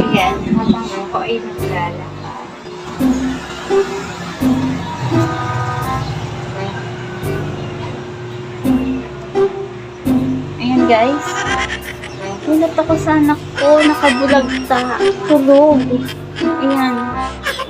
Ayan, habang ako ay naglalakad. Ayan guys. Ulat ako sa anak ko, nakabulagta, tulog. Ayan.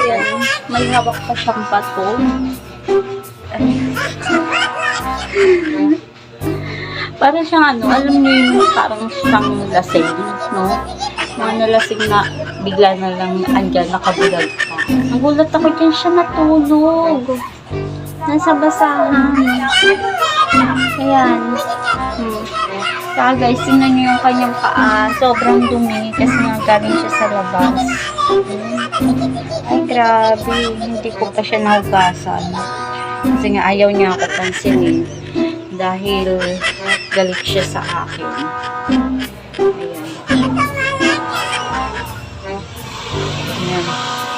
Ayan, may hawak pa siyang bato. Para siyang ano, alam niyo yung parang siyang lasing, no? Mga nalasing na bigla na lang andyan, nakabulag ka. Nagulat ako dyan siya natulog. Nasa basahan. Ayan. Hmm. Saka guys, tingnan niyo yung kanyang paa. Sobrang dumi kasi nga galing siya sa labas. Hmm. Ay, grabe. Hindi ko pa siya nahugasan. Kasi nga ayaw niya ako pansinin. Dahil galit siya sa akin. Ayan.